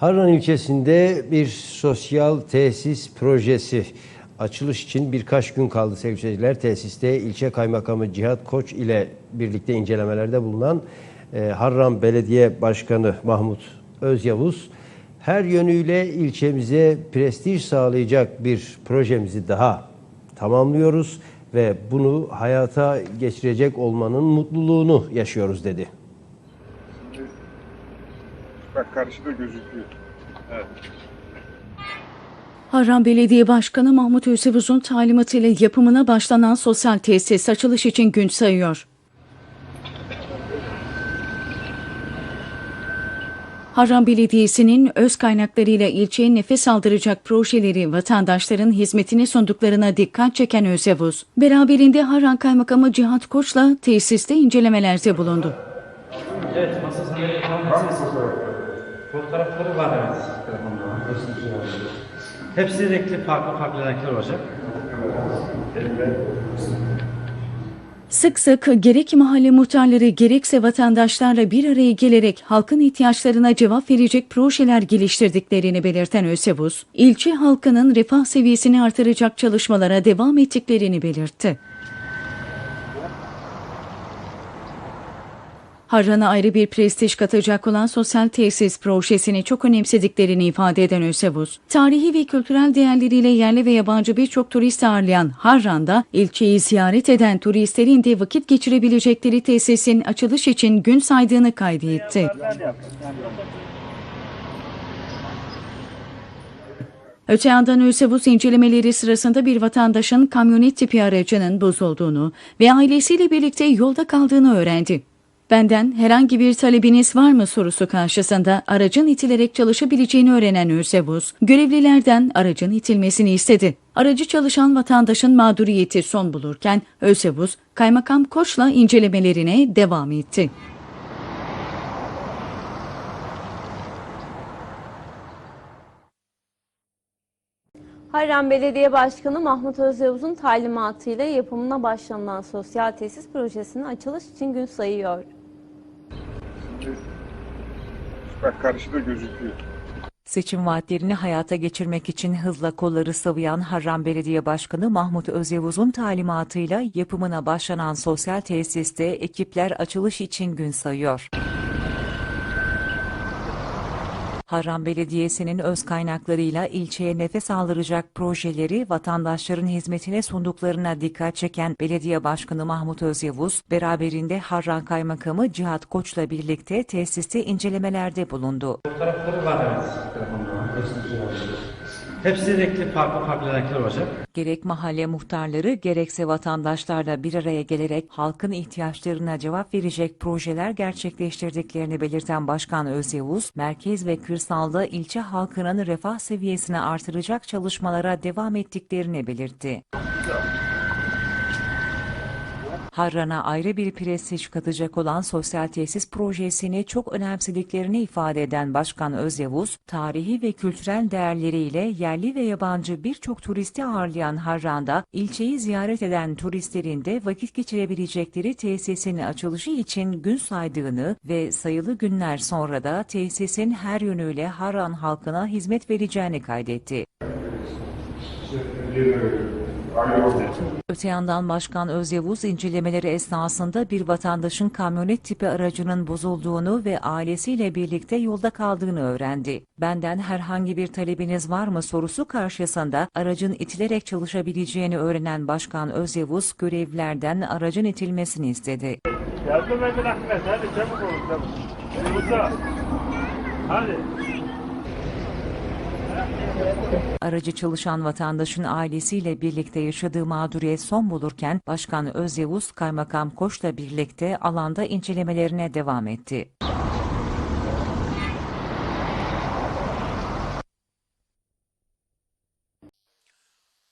Harran ilçesinde bir sosyal tesis projesi açılış için birkaç gün kaldı sevgili seyirciler. Tesiste ilçe kaymakamı Cihat Koç ile birlikte incelemelerde bulunan e, Harran Belediye Başkanı Mahmut Özyavuz her yönüyle ilçemize prestij sağlayacak bir projemizi daha tamamlıyoruz ve bunu hayata geçirecek olmanın mutluluğunu yaşıyoruz dedi. Bak karşıda gözüküyor. Evet. Harran Belediye Başkanı Mahmut Özdemiz'in talimatıyla yapımına başlanan sosyal tesis açılış için gün sayıyor. Harran Belediyesi'nin öz kaynaklarıyla ilçeye nefes aldıracak projeleri vatandaşların hizmetine sunduklarına dikkat çeken Özyavuz, beraberinde Harran Kaymakamı Cihat Koç'la tesiste incelemelerde bulundu. Evet, masa sandalye falan ses. Fotoğrafları var evet. Hepsi renkli, farklı farklı renkler olacak. Sık sık gerek mahalle muhtarları gerekse vatandaşlarla bir araya gelerek halkın ihtiyaçlarına cevap verecek projeler geliştirdiklerini belirten Ösebuz, ilçe halkının refah seviyesini artıracak çalışmalara devam ettiklerini belirtti. Harran'a ayrı bir prestij katacak olan sosyal tesis projesini çok önemsediklerini ifade eden Ösebuz, tarihi ve kültürel değerleriyle yerli ve yabancı birçok turist ağırlayan Harran'da ilçeyi ziyaret eden turistlerin de vakit geçirebilecekleri tesisin açılış için gün saydığını kaydetti. Öte yandan Ösebus incelemeleri sırasında bir vatandaşın kamyonet tipi aracının bozulduğunu ve ailesiyle birlikte yolda kaldığını öğrendi. Benden herhangi bir talebiniz var mı sorusu karşısında aracın itilerek çalışabileceğini öğrenen Ösebus, görevlilerden aracın itilmesini istedi. Aracı çalışan vatandaşın mağduriyeti son bulurken Ösebus, Kaymakam Koç'la incelemelerine devam etti. Harran Belediye Başkanı Mahmut Özyavuz'un talimatıyla yapımına başlanılan sosyal tesis projesinin açılış için gün sayıyor. Bak karşıda gözüküyor. Seçim vaatlerini hayata geçirmek için hızla kolları sıvayan Harran Belediye Başkanı Mahmut Özyavuz'un talimatıyla yapımına başlanan sosyal tesiste ekipler açılış için gün sayıyor. Harran Belediyesi'nin öz kaynaklarıyla ilçeye nefes aldıracak projeleri vatandaşların hizmetine sunduklarına dikkat çeken Belediye Başkanı Mahmut Özyavuz, beraberinde Harran Kaymakamı Cihat Koç'la birlikte tesiste incelemelerde bulundu. Fotoğrafları var evet. Hepsi renkli, farklı farklı renkler olacak. Gerek mahalle muhtarları gerekse vatandaşlarla bir araya gelerek halkın ihtiyaçlarına cevap verecek projeler gerçekleştirdiklerini belirten Başkan Özyavuz, merkez ve kırsalda ilçe halkının refah seviyesini artıracak çalışmalara devam ettiklerini belirtti. Harran'a ayrı bir prestij katacak olan sosyal tesis projesini çok önemsediklerini ifade eden Başkan Özyavuz, tarihi ve kültürel değerleriyle yerli ve yabancı birçok turisti ağırlayan Harran'da ilçeyi ziyaret eden turistlerin de vakit geçirebilecekleri tesisin açılışı için gün saydığını ve sayılı günler sonra da tesisin her yönüyle Harran halkına hizmet vereceğini kaydetti. Öte yandan Başkan Özyavuz incelemeleri esnasında bir vatandaşın kamyonet tipi aracının bozulduğunu ve ailesiyle birlikte yolda kaldığını öğrendi. Benden herhangi bir talebiniz var mı sorusu karşısında aracın itilerek çalışabileceğini öğrenen Başkan Özyavuz görevlilerden aracın itilmesini istedi. Yardım edin Ahmet hadi çabuk olun çabuk. Hadi. Aracı çalışan vatandaşın ailesiyle birlikte yaşadığı mağduriyet son bulurken Başkan Özyavuz Kaymakam Koç'la birlikte alanda incelemelerine devam etti.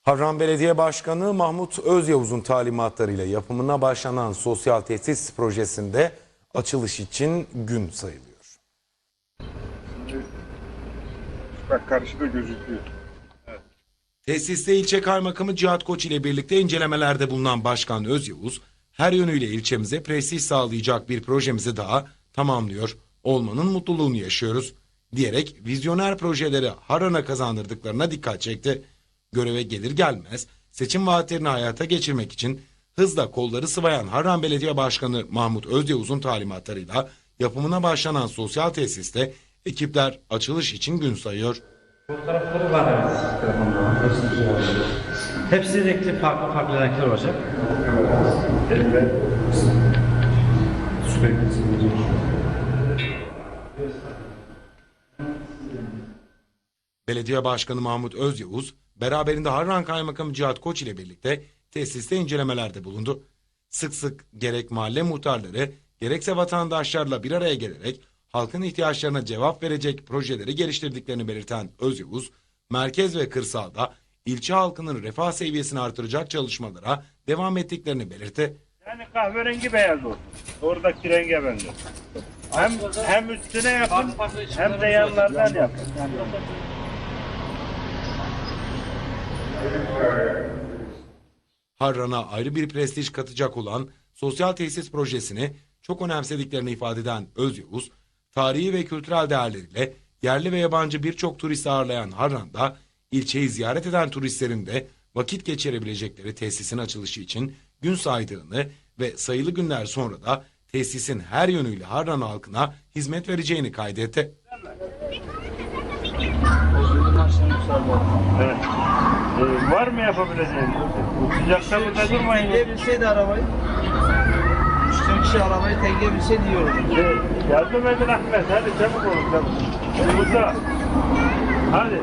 Harran Belediye Başkanı Mahmut Özyavuz'un talimatlarıyla yapımına başlanan sosyal tesis projesinde açılış için gün sayılıyor. Bak karşıda gözüküyor. Tesiste ilçe kaymakamı Cihat Koç ile birlikte incelemelerde bulunan Başkan Özyavuz, her yönüyle ilçemize prestij sağlayacak bir projemizi daha tamamlıyor. Olmanın mutluluğunu yaşıyoruz. diyerek vizyoner projeleri Harran'a kazandırdıklarına dikkat çekti. Göreve gelir gelmez seçim vaatlerini hayata geçirmek için hızla kolları sıvayan Harran Belediye Başkanı Mahmut Özyavuz'un talimatlarıyla yapımına başlanan sosyal tesiste ekipler açılış için gün sayıyor. Fotoğrafları var evet telefonda. Şey. Hepsi renkli farklı farklı renkler olacak. Belediye Başkanı Mahmut Özyavuz, beraberinde Harran Kaymakamı Cihat Koç ile birlikte tesiste incelemelerde bulundu. Sık sık gerek mahalle muhtarları, gerekse vatandaşlarla bir araya gelerek halkın ihtiyaçlarına cevap verecek projeleri geliştirdiklerini belirten Özyavuz, merkez ve kırsalda ilçe halkının refah seviyesini artıracak çalışmalara devam ettiklerini belirtti. Yani kahverengi beyaz olsun. Oradaki renge benzer. Hem, hem üstüne yapın hem de yanlardan yapın. Harran'a ayrı bir prestij katacak olan sosyal tesis projesini çok önemsediklerini ifade eden Özyavuz, tarihi ve kültürel değerleriyle yerli ve yabancı birçok turist ağırlayan Harran'da ilçeyi ziyaret eden turistlerin de vakit geçirebilecekleri tesisin açılışı için gün saydığını ve sayılı günler sonra da tesisin her yönüyle Harran halkına hizmet vereceğini kaydetti. Evet. Ee, var mı yapabileceğiniz? Bu sıcakta burada durmayın. Tekleyebilseydi arabayı. 3-4 kişi arabayı tekleyebilseydi iyi olurdu. Ee, yardım edin Ahmet. Hadi çabuk olun çabuk. Musa. Hadi.